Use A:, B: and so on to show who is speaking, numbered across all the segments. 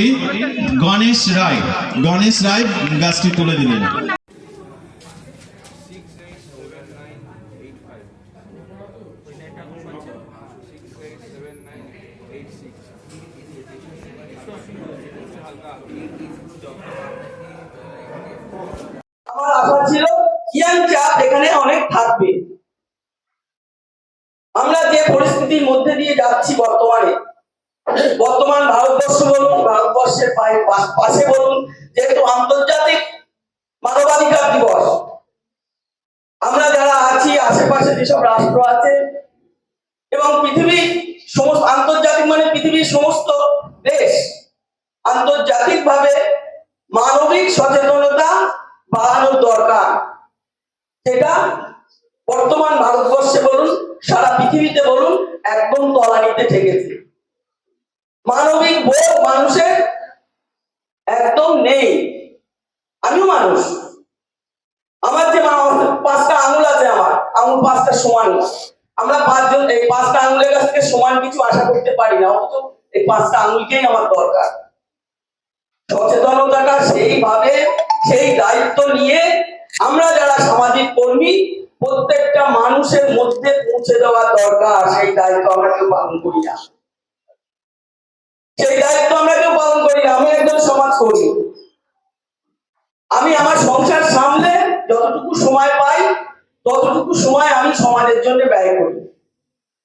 A: সভাপতি গণেশ রায়। গণেশ রায় গাছটি তুলে দিলেন।
B: আমার আশা ছিল চাপ এখানে অনেক থাকবে। আমরা যে পরিস্থিতির মধ্যে দিয়ে যাচ্ছি বর্তমানে বর্তমান ভারতবর্ষ বলুন, ভারতবর্ষের পাশে বলুন, যেহেতু আন্তর্জাতিক মানবাধিকার দিবস, আমরা যারা আছি, আশেপাশে যেসব রাষ্ট্র আছে, এবং পৃথিবীর সমস্ত আন্তর্জাতিক মানে পৃথিবীর সমস্ত দেশ আন্তর্জাতিক ভাবে মানবিক সচেতনতা বাড়ানোর দরকার। সেটা বর্তমান ভারতবর্ষে বলুন, সারা পৃথিবীতে বলুন, একদম তলানিতে ঠেকেছে। মানবিক বোধ মানুষের একদম নেই। আমিও মানুষ। আমার যে পাঁচটা আঙুল আছে আমার, আঙুল পাঁচটা সমান। আমরা পাঁচজন, এই পাঁচটা আঙুলের কাছ থেকে সমান কিছু আশা করতে পারি না, অথচ এই পাঁচটা আঙুলকেই আমার দরকার। সচেতনতাটা সেইভাবে, সেই দায়িত্ব নিয়ে আমরা যারা সামাজিক কর্মী, প্রত্যেকটা মানুষের মধ্যে পৌঁছে দেওয়া দরকার। সেই দায়িত্ব আমরা কেউ পালন করি না। সেই দায়িত্ব আমরা কেউ পালন করি না আমি একজন সমাজ কর্মী আমি আমার সংসার সামলে যতটুকু সময় পাই, ততটুকু সময় আমি সমাজের জন্য ব্যয় করি।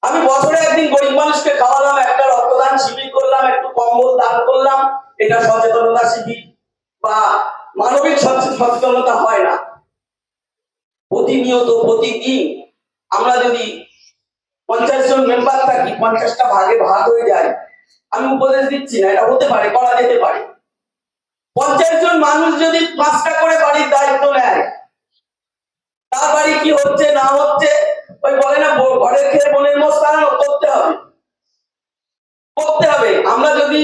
B: আমি বছরে একদিন গরিব মানুষকে খাওয়ালাম, একটা রক্তদান শিবির করলাম, একটু কম্বল দান করলাম, এটা সচেতনতা শিবির বা মানবিক সচেতনতা হয় না। প্রতিনিয়ত প্রতিদিন আমরা যদি পঞ্চাশ জন মেম্বার থাকি, পঞ্চাশটা ভাগে ভাগ হয়ে যায় আমি উপদেশ দিচ্ছি না, এটা হতে পারে, করা যেতে পারে। পঞ্চাশ জন মানুষ যদি পাঁচটা করে বাড়ির দায়িত্ব নেয়, তার বাড়ি কি হচ্ছে, না হচ্ছে, ওই বলে না ঘরের খেয়ে বনের মস্তান করতে হবে। করতে হবে। আমরা যদি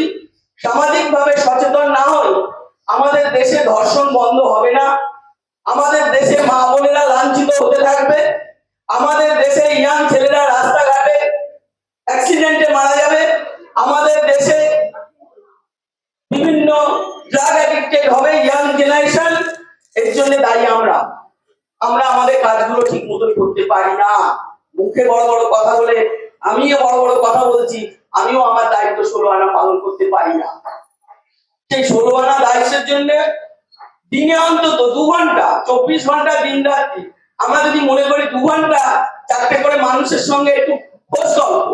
B: সামাজিক ভাবে সচেতন না হই, আমাদের দেশে ধর্ষণ বন্ধ হবে না। আমাদের দেশে মা বোনেরা লাঞ্ছিত হতে থাকবে। আমাদের দেশে ইয়াং ছেলেরা জন্য দায়ী আমরা। আমরা আমাদের কাজগুলো ঠিক মতন করতে পারি না। মুখে বড় বড় কথা বলে, আমিও বড় বড় কথা বলছি, আমিও আমার দায়িত্ব ষোলো আনা পালন করতে পারি না। সেই ষোলো আনা দায়িত্বের জন্য দিনে অন্তত দু ঘণ্টা, চব্বিশ ঘণ্টা দিন রাত্রি, আমরা যদি মনে করি দু ঘণ্টা চারটে করে মানুষের সঙ্গে একটু খোঁজ গল্প।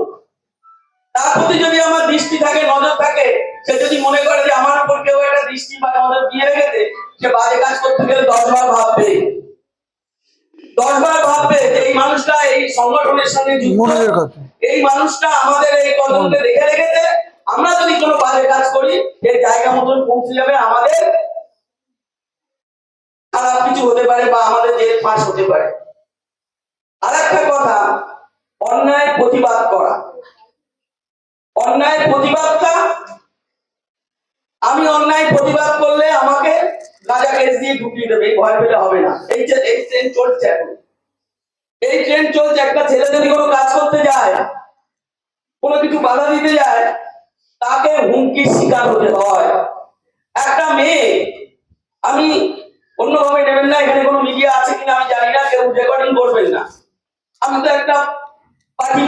B: তার প্রতি যদি আমার দৃষ্টি থাকে, নজর থাকে, সে যদি মনে করে যে আমার উপর কেউ একটা দৃষ্টি বা নজর দিয়ে রেখেছে, সে বাজে কাজ করতে গেলে দশ বার ভাববে দশ বার ভাববে যে এই মানুষটা এই সংগঠনের সঙ্গে যুক্ত। এই মানুষটা আমাদের এই কদমকে দেখে রেখেছে। আমরা যদি কোনো বাজে কাজ করি সেই জায়গা মতন পৌঁছে যাবে আমাদের। খারাপ কিছু হতে পারে বা আমাদের জেল পাস হতে পারে। আর একটা কথা অন্যায় প্রতিবাদ করা। অন্যায় প্রতিবাদটা আমি অন্যায় প্রতিবাদ করলে আমাকে গাঁজা দিয়ে ঢুকিয়ে দেবে ভয় পেলে হবে না। এই যে, এই ট্রেন চলছে এখন। এই ট্রেন চলছে, একটা ছেলে যদি কোনো কাজ করতে যায়, কোনো কিছু বাধা দিতে যায়, তাকে হুমকির শিকার হতে হয়। একটা মেয়ে, আমি অন্যভাবে নেবেন না, এখানে কোনো মিডিয়া আছে কিনা আমি জানি না, কেউ রেকর্ডিং করবেন না। আমি তো একটা পার্টি